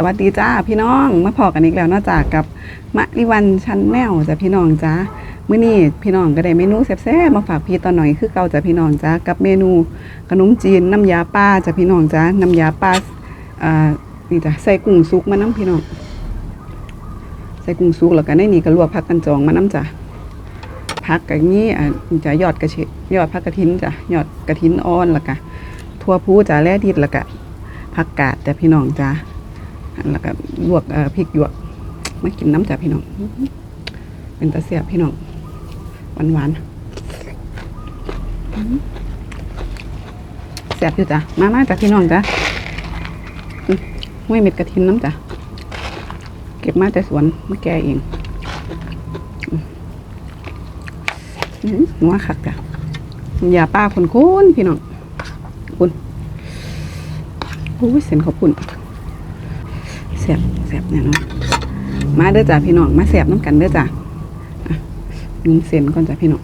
สวัสดีจ้าพี่น้องมาพอกันอีกแล้วนอกจากกับมะลิวันชันแนลจ้ะพี่น้องจ้าเมื้อนี้พี่น้องก็ได้เมนูแซ่บๆมาฝากพี่ตอนหน่อยคือเก่าจ้ะพี่น้องจ้ากับเมนูขนมจีนน้ำยาป้าจ้ะพี่น้องจ้าน้ำยาป้าอ่านี่จ้ะใส่กุ้งสุกมาน้ำพี่น้องใส่กุ้งสุกแล้วก็ในนี่ก็ลวกผักกันจองมาน้ำจ้ะผักกับนี้อ่านี่จ้ะยอดกระเชยอดผักกระถินจ้ะยอดกระถินอ่อนแล้วก็ทั่วพูจ้ะแล่ดิดแล้วก็ผักกาดจ้ะพี่น้องจ้า แล้วก็ลวกพริกหยวกมากินน้ำจ้ะพี่น้อง เป็นตะเสียบพี่น้องหวานหวานๆอื้อแซ่บอยู่จ้ะ มามาจ้ะพี่น้องจ้ะห้วยเม็ดกระทินน้ำจ้ะ เก็บมาแต่สวนมาแก่เองอื้ออื้อนัวคักจ้ะอย่าป้าคนโคนๆพี่น้องคุณโอ้ยเส้นขอบคุณ สบแสบเนี่ยเนาะมาเด้อจ้ะพี่น้องมาแสบน้ำกันเด้อจ้ะอะมีเส้นก่อนจ้ะพี่น้อง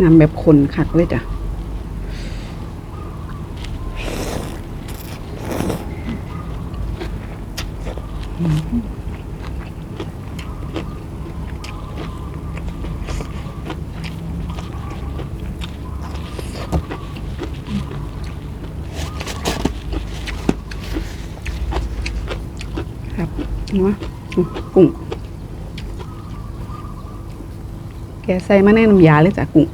งามแบบคนคักเลยจ้ะอืมครับนัวอืม กุ้ง แกใส่มาแน่น้ำยาเลยจ้ะกุ้ง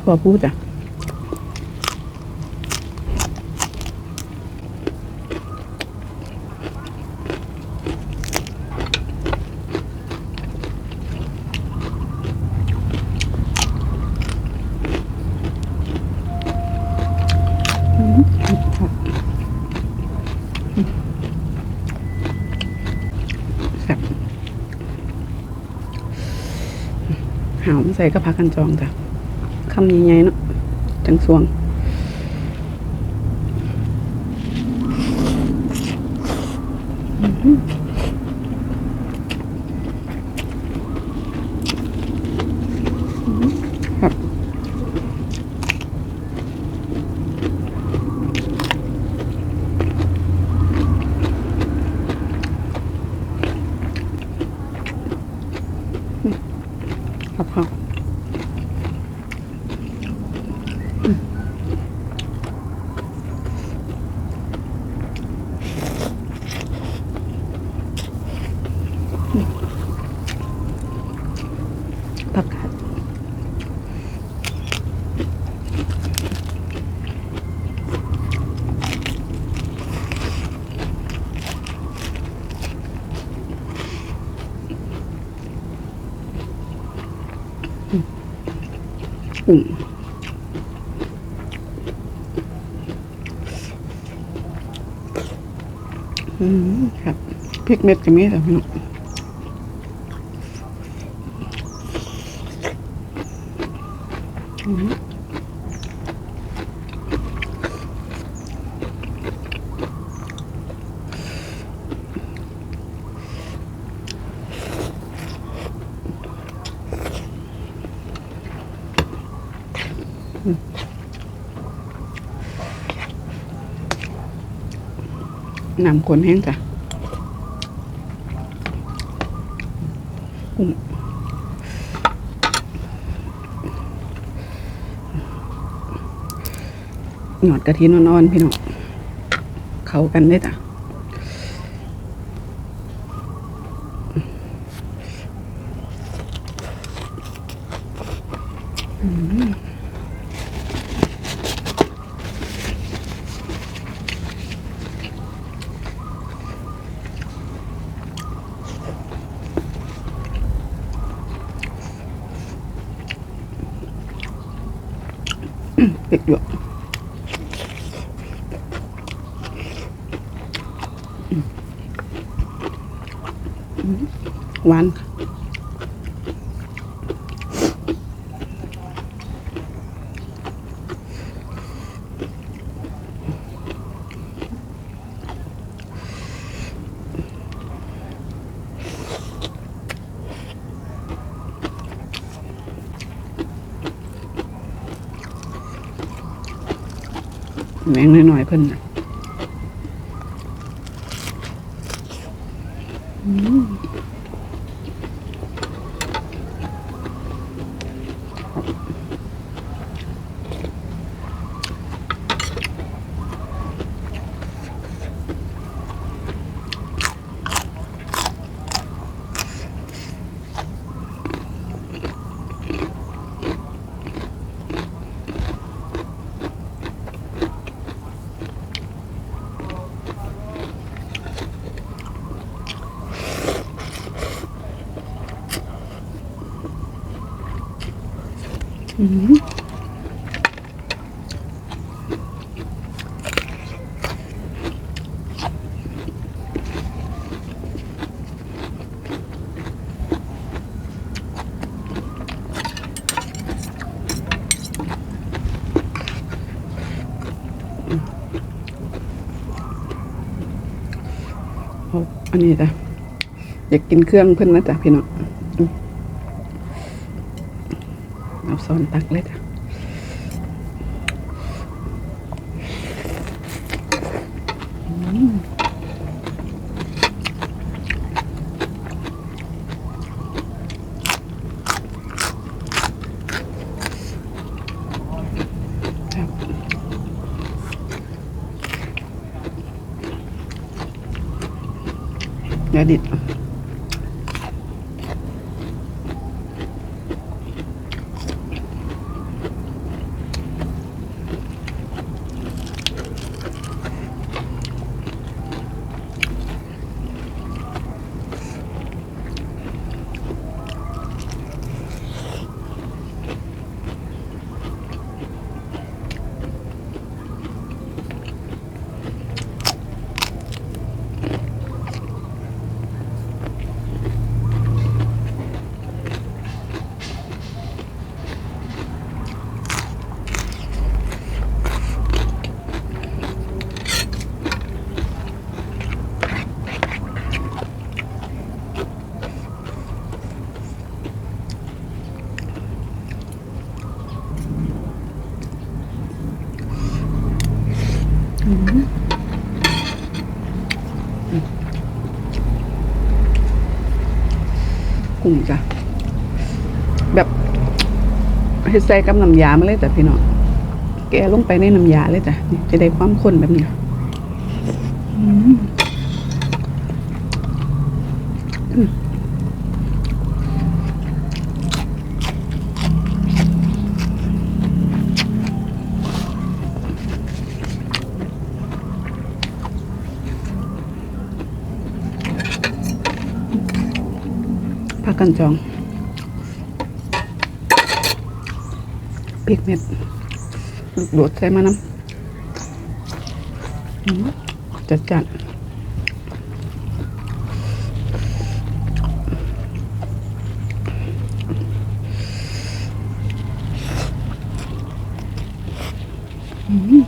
ถั่วพูจ้ะ แซ่บ หาวใส่ก็พักกันจองจ้ะคำใหญ่ๆเนาะจังสวงอือ ครับครับอืมอืมผักกาด กุ้งอืมครับพริกเม็ดก็มีแต่พี่น้องอืม น้ำข้นแห้งจ้ะกุ้งหนอดกะทินอนๆพี่น้องเขากันได้จ้ะอืม หวานแมงน้อยๆเพิ่นะ อันนี้จ้ะอยากกินเครื่องเพิ่นนะจ้ะพี่น้องเอาซ้อนตักเลยจ้ะอืม ย จ้ะแบบเฮ็ดใส่กับน้ำยามาเลยจ้ะพี่น้องแกลงไปในน้ำยาเลยจ้ะนี่จะได้ความข้นแบบนี้อืม กกันจองพริกเม็ดลูกโดดใส่มาน้ำจัดจัดอืม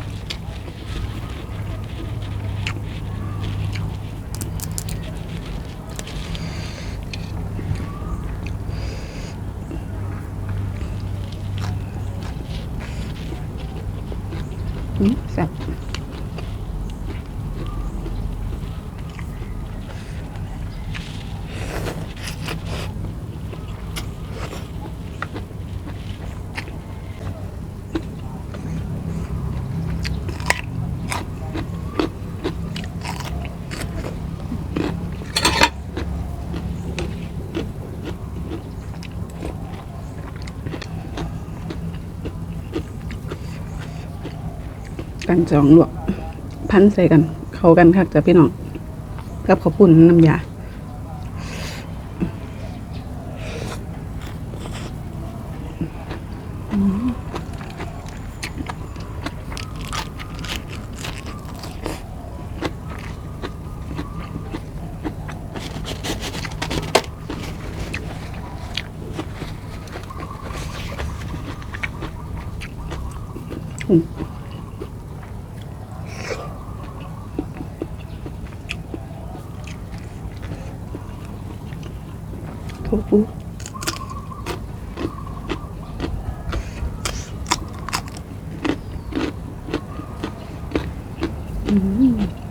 อืมแซ่บ กันจองลวกพันใส่กัน เข้ากันคักจ้ะพี่น้องกับขอบคุณน้ำยาอืมอืม โอ้โห อืม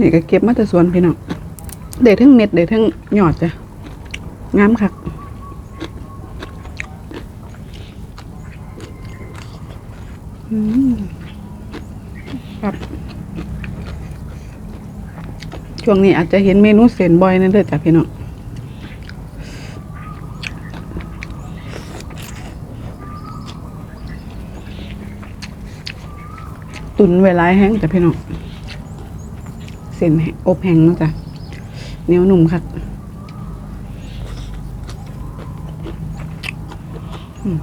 นี่ก็เก็บมาแต่สวนพี่น้องเด็ดทั้งเม็ดเด็ดทั้งหยอดจ้ะงามคักอืมครับ ช่วงนี้อาจจะเห็นเมนูเส้นบ่อยนั่นเด้อจ้ะพี่น้องตุนเวลายแห้งจ้ะพี่น้อง เส้นอบแห้งเนาะจ้ะเหนียวหนุ่มค่ะอืม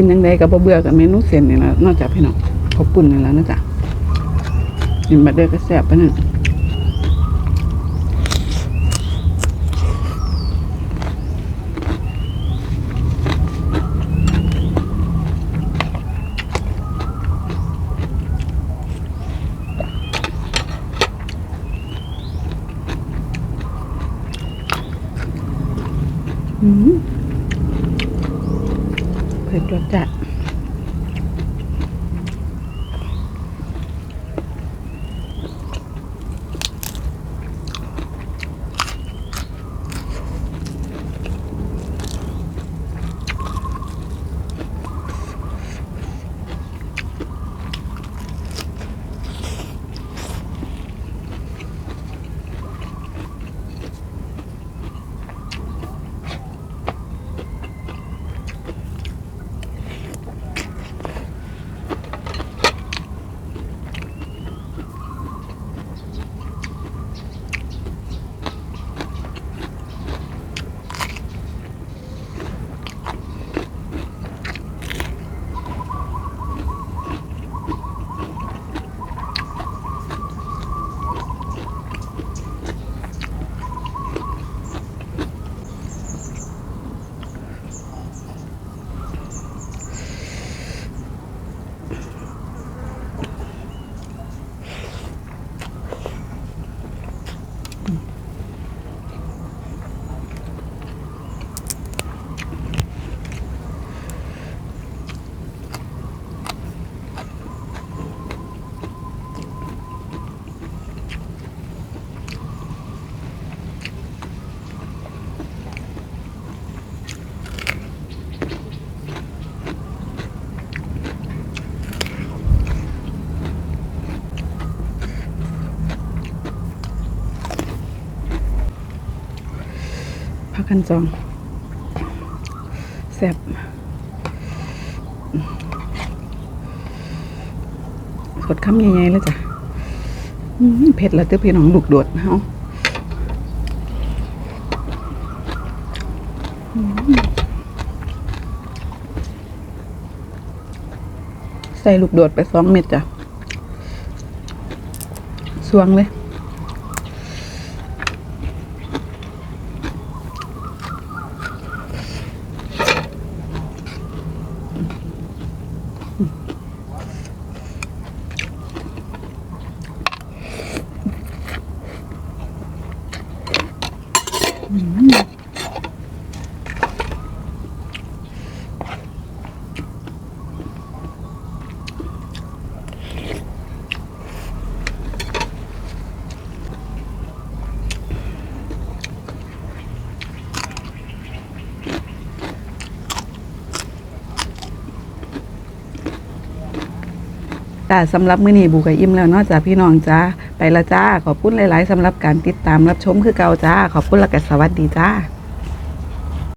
กินยังไงกับบ่เบื่อกับเมนูเส้นนี่แหละนอกจากพี่น้องขอบปุ่นนี่แล้วนะจ๊ะกินมาเด้อก็แซ่บปะนั่นอืม ผ็ดรสจัด พันจองแซ่บสดคำใหญ่ๆเลยจ้ะเผ็ดแล้วเจ้าพี่น้องลูกโดดเฮาอืมใส่ลูกโดดไปสองเม็ดจ้ะสวงเลย จ้าสำหรับมื้อนี้บูกับอิ่มแล้วนอกจากพี่น้องจ้าไปละจ้าขอบคุณหลาย ๆสำหรับการติดตามรับชมคือเก่าจ้า ขอบคุณและก็สวัสดีจ้า